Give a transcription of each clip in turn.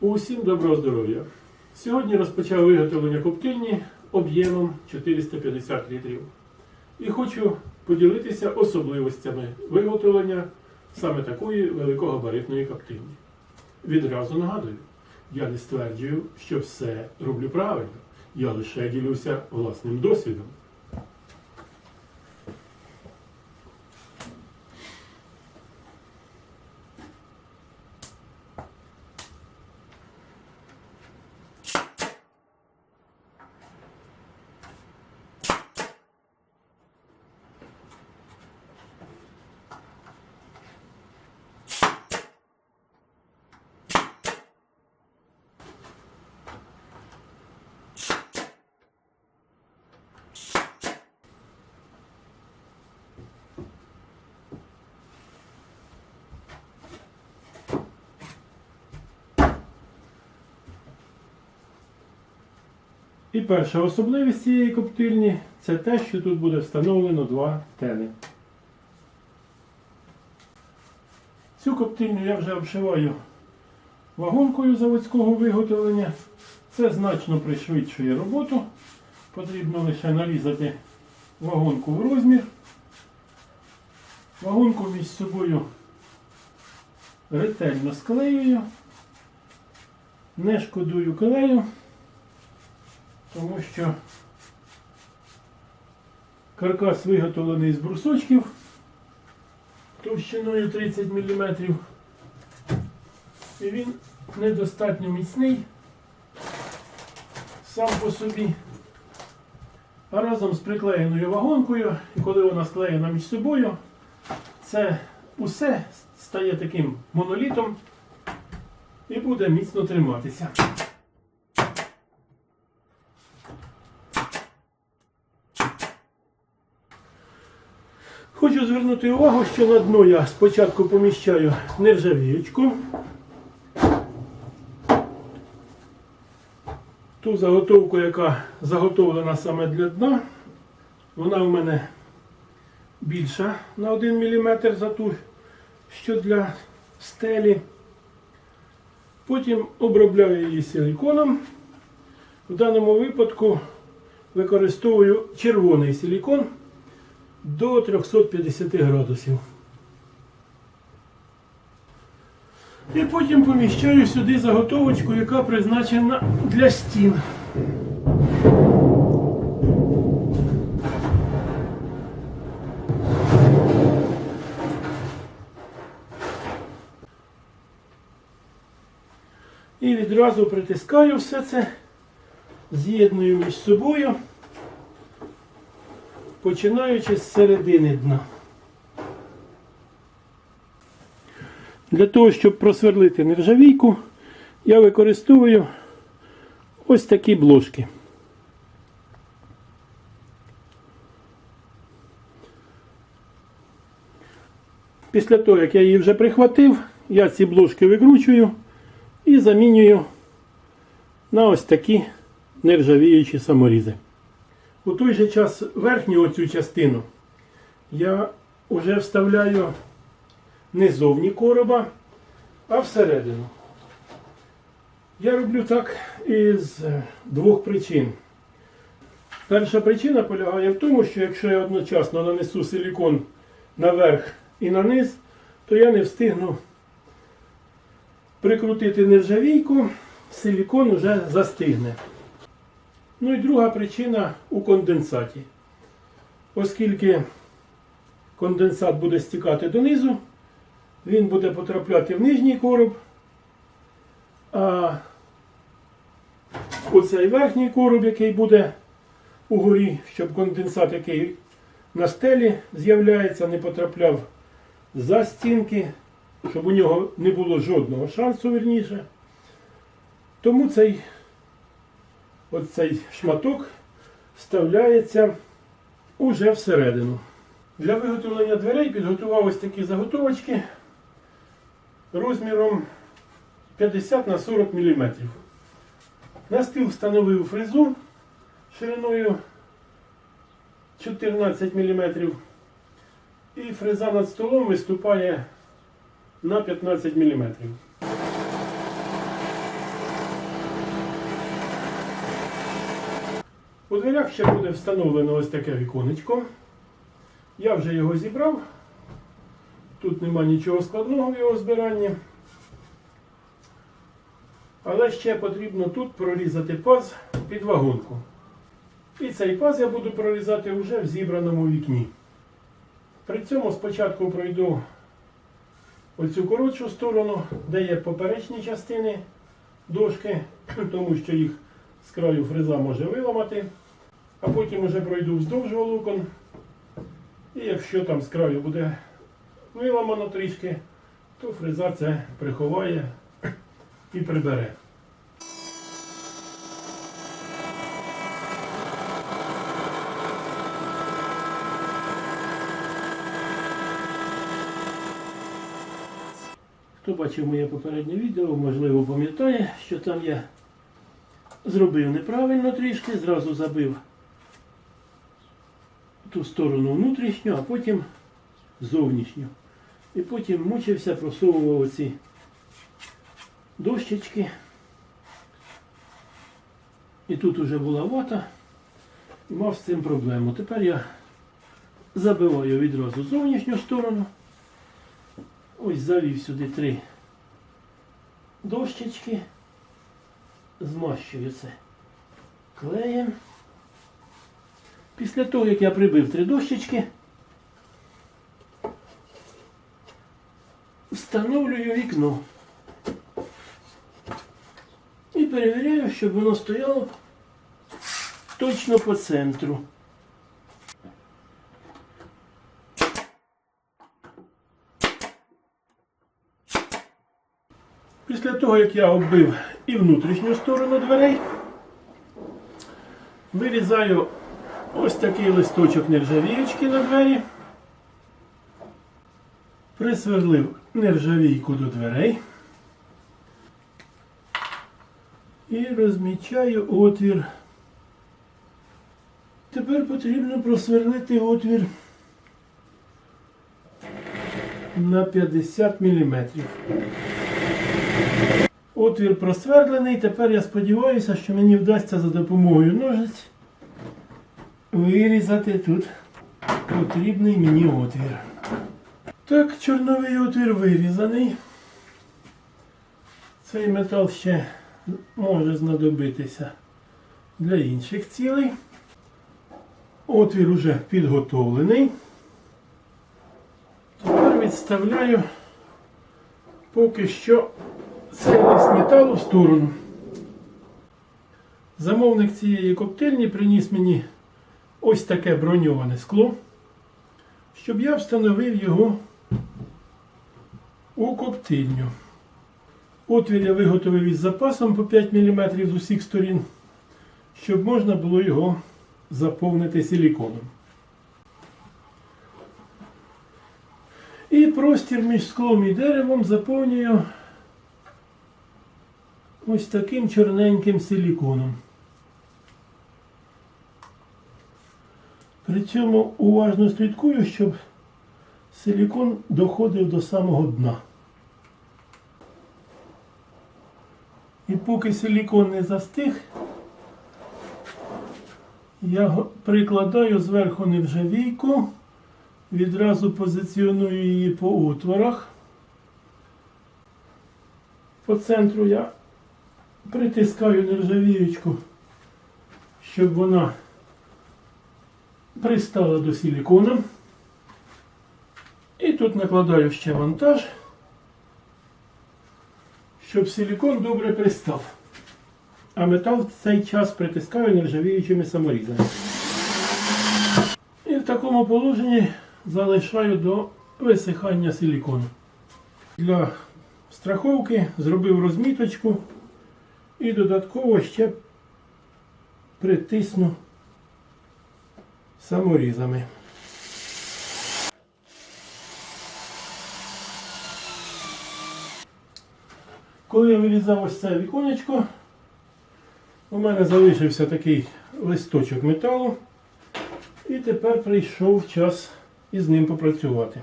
Усім доброго здоров'я! Сьогодні розпочав виготовлення коптильні об'ємом 450 літрів. І хочу поділитися особливостями виготовлення саме такої великогабаритної коптильні. Відразу нагадую, я не стверджую, що все роблю правильно. Я лише ділюся власним досвідом. І перша особливість цієї коптильні це те, що тут буде встановлено два тени. Цю коптильню я вже обшиваю вагонкою заводського виготовлення. Це значно пришвидшує роботу. Потрібно лише нарізати вагонку в розмір. Вагонку між собою ретельно склеюю, не шкодую клею тому що каркас виготовлений з брусочків товщиною 30 мм. І він недостатньо міцний сам по собі. А разом з приклеєною вагонкою, і коли вона склеєна між собою, це усе стає таким монолітом і буде міцно триматися. Хочу звернути увагу, що на дно я спочатку поміщаю нержавіючку. Ту заготовку, яка заготовлена саме для дна, вона в мене більша на 1 мм за ту, що для стелі. Потім обробляю її силіконом. В даному випадку використовую червоний силікон до 350 градусів. І потім поміщаю сюди заготовочку, яка призначена для стін. І відразу притискаю все це, з'єдную між собою починаючи з середини дна. Для того, щоб просверлити нержавійку, я використовую ось такі блошки. Після того, як я її вже прихватив, я ці блошки викручую і замінюю на ось такі нержавіючі саморізи. У той же час верхню оцю частину я вже вставляю не зовні короба, а всередину. Я роблю так із двох причин. Перша причина полягає в тому, що якщо я одночасно нанесу силікон наверх і на низ, то я не встигну прикрутити нержавійку, силікон вже застигне. Ну і друга причина у конденсаті. Оскільки конденсат буде стікати донизу, він буде потрапляти в нижній короб, а оцей верхній короб, який буде угорі, щоб конденсат, який на стелі з'являється, не потрапляв за стінки, щоб у нього не було жодного шансу верніше. Тому цей оцей шматок вставляється уже всередину. Для виготовлення дверей підготував ось такі заготовочки розміром 50 на 40 мм. На стіл встановив фрезу шириною 14 мм. І фреза над столом виступає на 15 мм. У дверях ще буде встановлено ось таке віконечко. Я вже його зібрав. Тут нема нічого складного в його збиранні. Але ще потрібно тут прорізати паз під вагонку. І цей паз я буду прорізати вже в зібраному вікні. При цьому спочатку пройду оцю коротшу сторону, де є поперечні частини дошки, тому що їх з краю фреза може виламати. А потім вже пройду вздовж волокон. І якщо там з краю буде виламано трішки, то фреза це приховає і прибере. Хто бачив моє попереднє відео, можливо пам'ятає, що там я зробив неправильно трішки, зразу забив ту сторону внутрішню, а потім зовнішню. І потім мучився, просовував оці дощечки. І тут уже була вата, і мав з цим проблему. Тепер я забиваю відразу зовнішню сторону. Ось завів сюди три дощечки. Змащую це клеєм. Після того, як я прибив три дощечки, встановлюю вікно. І перевіряю, щоб воно стояло точно по центру. Після того, як я оббив і внутрішню сторону дверей, вирізаю ось такий листочок нержавіючки на двері, присверлив нержавійку до дверей і розмічаю отвір. Тепер потрібно просверлити отвір на 50 мм. Отвір просверлений. Тепер я сподіваюся, що мені вдасться за допомогою ножиць вирізати тут потрібний мені отвір. Так, чорновий отвір вирізаний. Цей метал ще може знадобитися для інших цілей. Отвір уже підготовлений. Тепер відставляю поки що цей лист металу в сторону. Замовник цієї коптильні приніс мені ось таке броньоване скло, щоб я встановив його у коптильню. Отвір я виготовив із запасом по 5 мм з усіх сторін, щоб можна було його заповнити силіконом. І простір між склом і деревом заповнюю ось таким чорненьким силіконом. При цьому уважно слідкую, щоб силікон доходив до самого дна. І поки силікон не застиг, я прикладаю зверху нержавійку, відразу позиціоную її по отворах. По центру я притискаю нержавіючку, щоб вона пристала до силікону. І тут накладаю ще вантаж, щоб силікон добре пристав. А метал в цей час притискаю нержавіючими саморізами. І в такому положенні залишаю до висихання силікону. Для страховки зробив розміточку і додатково ще притисну саморізами. Коли я вирізав ось це віконечко, у мене залишився такий листочок металу, і тепер прийшов час із ним попрацювати.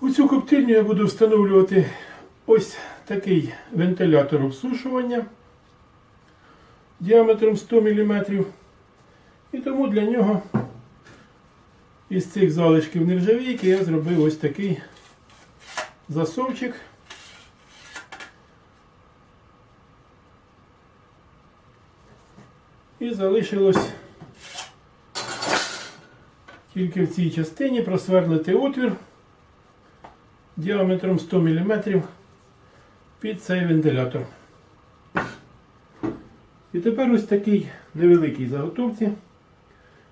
У цю коптильню я буду встановлювати ось такий вентилятор обсушування. діаметром 100 мм. І тому для нього із цих залишків нержавійки я зробив ось такий засовчик. І залишилось тільки в цій частині просверлити отвір діаметром 100 мм під цей вентилятор. І тепер ось такий невеликий заготовці.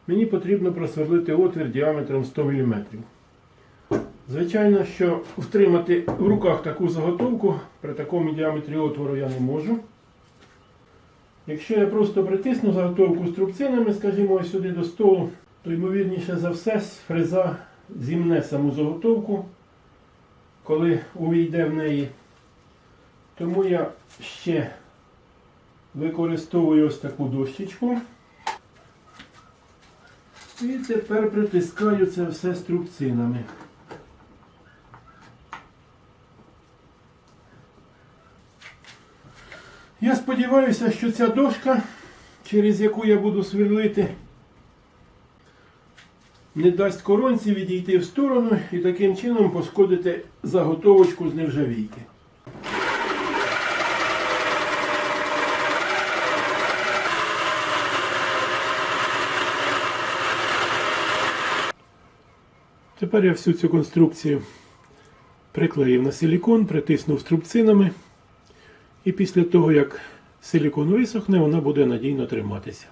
Мені потрібно просверлити отвір діаметром 100 мм. Звичайно, що втримати в руках таку заготовку при такому діаметрі отвору я не можу. Якщо я просто притисну заготовку струбцинами, скажімо, ось сюди до столу, то ймовірніше за все фреза зімне саму заготовку, коли увійде в неї. Тому я ще використовую ось таку дощечку. І тепер притискаю це все струбцинами. Я сподіваюся, що ця дошка, через яку я буду сверлити, не дасть коронці відійти в сторону і таким чином пошкодити заготовочку з нержавійки. Тепер я всю цю конструкцію приклеїв на силікон, притиснув струбцинами. І після того, як силікон висохне, вона буде надійно триматися.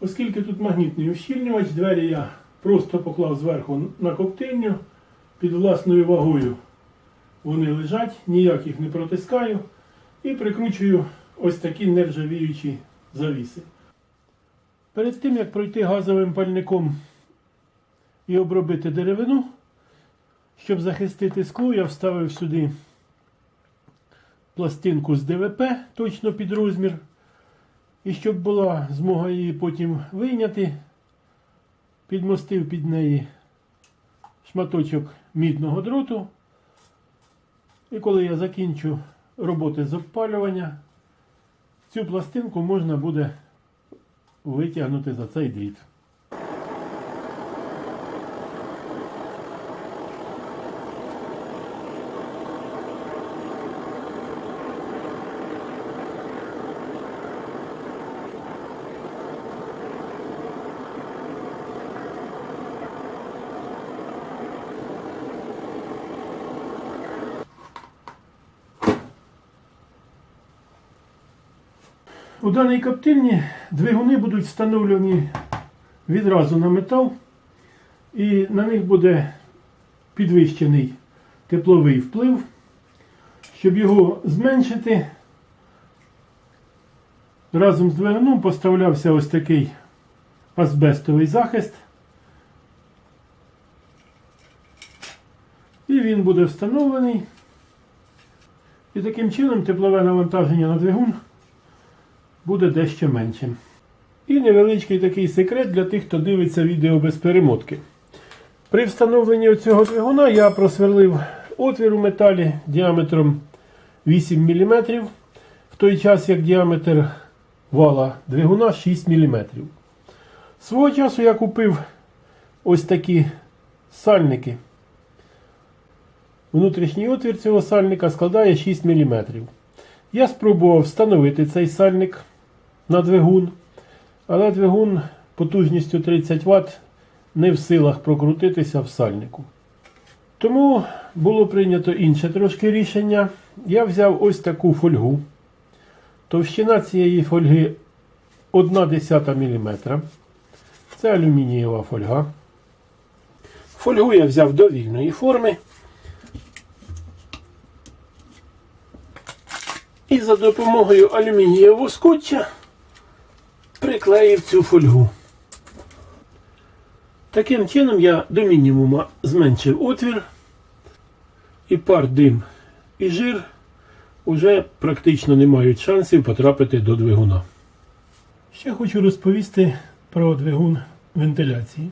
Оскільки тут магнітний ущільнювач, двері я просто поклав зверху на коктейльню під власною вагою. Вони лежать, ніяк їх не протискаю. І прикручую ось такі нержавіючі завіси. Перед тим, як пройти газовим пальником і обробити деревину, щоб захистити скло, я вставив сюди пластинку з ДВП точно під розмір. І щоб була змога її потім вийняти, підмостив під неї шматочок мідного дроту. І коли я закінчу роботи з обпалювання, цю пластинку можна буде витягнути за цей дріт. У даній коптильні двигуни будуть встановлені відразу на метал, і на них буде підвищений тепловий вплив. Щоб його зменшити, разом з двигуном поставлявся ось такий азбестовий захист. І він буде встановлений. І таким чином теплове навантаження на двигун буде дещо меншим. І невеличкий такий секрет для тих, хто дивиться відео без перемотки. При встановленні цього двигуна я просверлив отвір у металі діаметром 8 мм, в той час як діаметр вала двигуна 6 мм. Свого часу я купив ось такі сальники. Внутрішній отвір цього сальника складає 6 мм. Я спробував встановити цей сальник на двигун, але двигун потужністю 30 Вт не в силах прокрутитися в сальнику. Тому було прийнято інше трошки рішення. Я взяв ось таку фольгу. Товщина цієї фольги 1,1 мм. Це алюмінієва фольга. Фольгу я взяв довільної форми. І за допомогою алюмінієвого скотча приклеїв цю фольгу. Таким чином я до мінімума зменшив отвір, і пар, дим і жир вже практично не мають шансів потрапити до двигуна. Ще хочу розповісти про двигун вентиляції.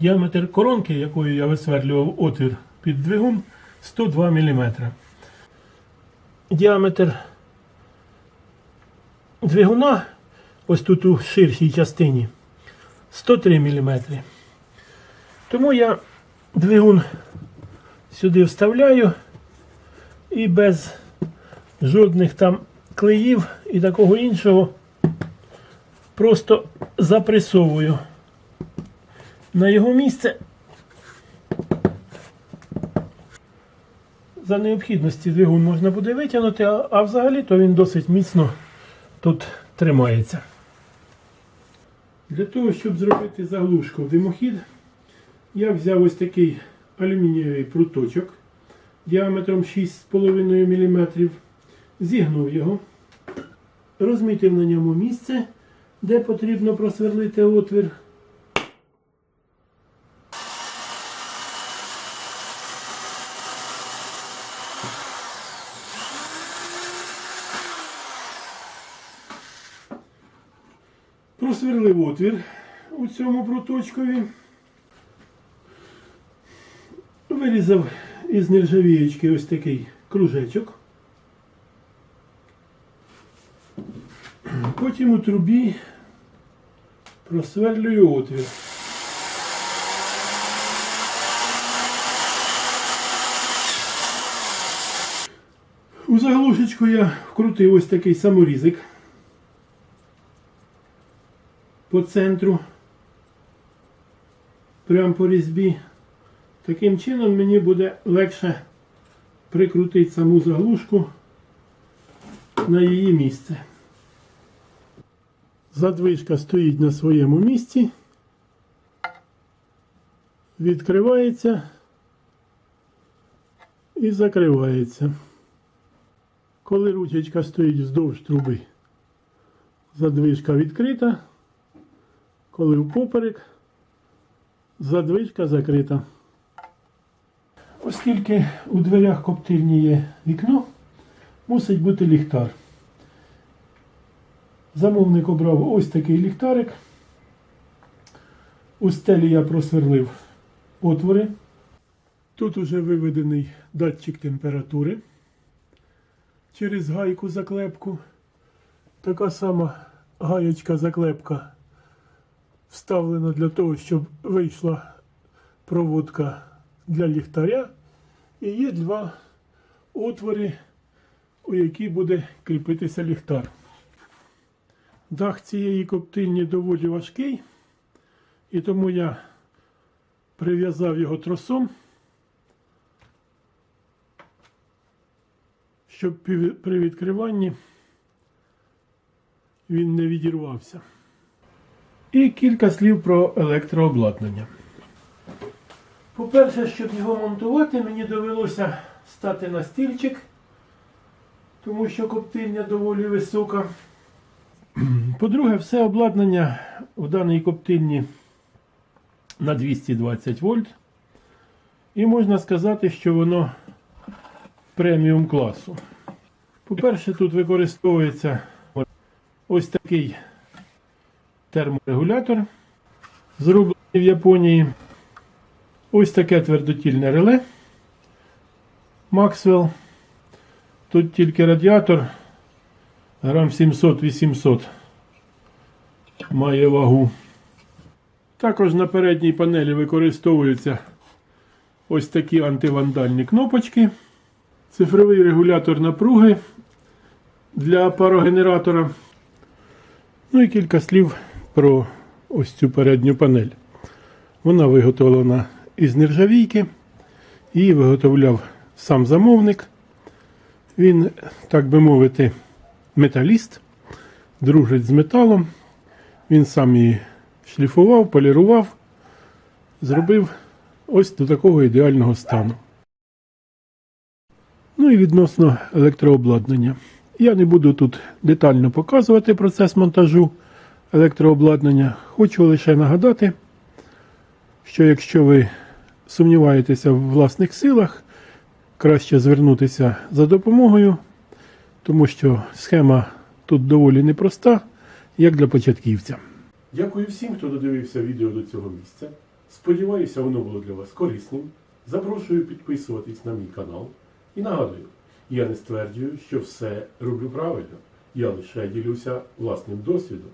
Діаметр коронки, якою я висверлював отвір під двигун, 102 мм. Діаметр двигуна, ось тут у ширшій частині, 103 мм. Тому я двигун сюди вставляю і без жодних там клеїв і такого іншого просто запресовую на його місце. За необхідності двигун можна буде витягнути, а, а взагалі то він досить міцно тут тримається. Для того, щоб зробити заглушку в димохід, я взяв ось такий алюмінієвий пруточок діаметром 6,5 мм, зігнув його, розмітив на ньому місце, де потрібно просверлити отвір. Просверлив отвір у цьому проточкові. Вирізав із нержавієчки ось такий кружечок. Потім у трубі просверлюю отвір. У заглушечку я вкрутив ось такий саморізик по центру, прямо по різьбі. Таким чином мені буде легше прикрутити саму заглушку на її місце. Задвижка стоїть на своєму місці, відкривається і закривається. Коли ручечка стоїть вздовж труби, задвижка відкрита. Коли впоперек, задвижка закрита. Оскільки у дверях коптильні є вікно, мусить бути ліхтар. Замовник обрав ось такий ліхтарик. У стелі я просверлив отвори. Тут уже виведений датчик температури через гайку заклепку. Така сама гаєчка заклепка вставлена для того, щоб вийшла проводка для ліхтаря. І є два отвори, у які буде кріпитися ліхтар. Дах цієї коптильні доволі важкий, і тому я прив'язав його тросом, щоб при відкриванні він не відірвався. І кілька слів про електрообладнання. По-перше, щоб його монтувати, мені довелося стати на стільчик, тому що коптильня доволі висока. По-друге, все обладнання в даній коптильні на 220 вольт. І можна сказати, що воно преміум класу. По-перше, тут використовується ось такий терморегулятор, зроблений в Японії. Ось таке твердотільне реле Maxwell. Тут тільки радіатор грам 700-800 має вагу. Також на передній панелі використовуються ось такі антивандальні кнопочки. Цифровий регулятор напруги для парогенератора. Ну і кілька слів про ось цю передню панель. Вона виготовлена із нержавійки. Її виготовляв сам замовник. Він, так би мовити, металіст, дружить з металом. Він сам її шліфував, полірував, зробив ось до такого ідеального стану. Ну і відносно електрообладнання. Я не буду тут детально показувати процес монтажу електрообладнання. Хочу лише нагадати, що якщо ви сумніваєтеся в власних силах, краще звернутися за допомогою, тому що схема тут доволі непроста, як для початківця. Дякую всім, хто додивився відео до цього місця. Сподіваюся, воно було для вас корисним. Запрошую підписуватись на мій канал. І нагадую, я не стверджую, що все роблю правильно. Я лише ділюся власним досвідом.